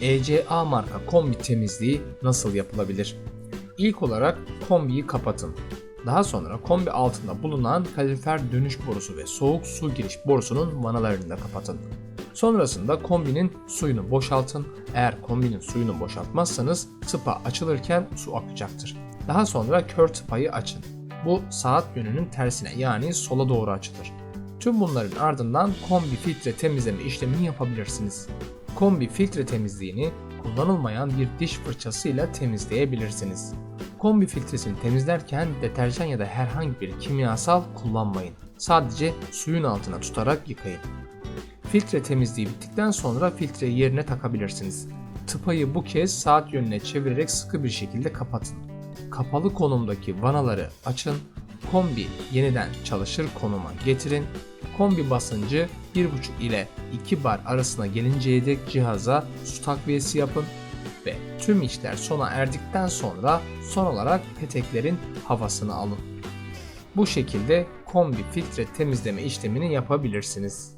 ECA marka kombi temizliği nasıl yapılabilir? İlk olarak kombiyi kapatın. Daha sonra kombi altında bulunan kalorifer dönüş borusu ve soğuk su giriş borusunun vanalarını da kapatın. Sonrasında kombinin suyunu boşaltın. Eğer kombinin suyunu boşaltmazsanız tıpa açılırken su akacaktır. Daha sonra kör tıpayı açın. Bu saat yönünün tersine yani sola doğru açılır. Tüm bunların ardından kombi filtre temizleme işlemini yapabilirsiniz. Kombi filtre temizliğini kullanılmayan bir diş fırçasıyla temizleyebilirsiniz. Kombi filtresini temizlerken deterjan ya da herhangi bir kimyasal kullanmayın. Sadece suyun altına tutarak yıkayın. Filtre temizliği bittikten sonra filtreyi yerine takabilirsiniz. Tıpayı bu kez saat yönüne çevirerek sıkı bir şekilde kapatın. Kapalı konumdaki vanaları açın, kombi yeniden çalışır konuma getirin. Kombi basıncı 1.5 ile 2 bar arasına gelinceye dek cihaza su takviyesi yapın ve tüm işler sona erdikten sonra son olarak peteklerin havasını alın. Bu şekilde kombi filtre temizleme işlemini yapabilirsiniz.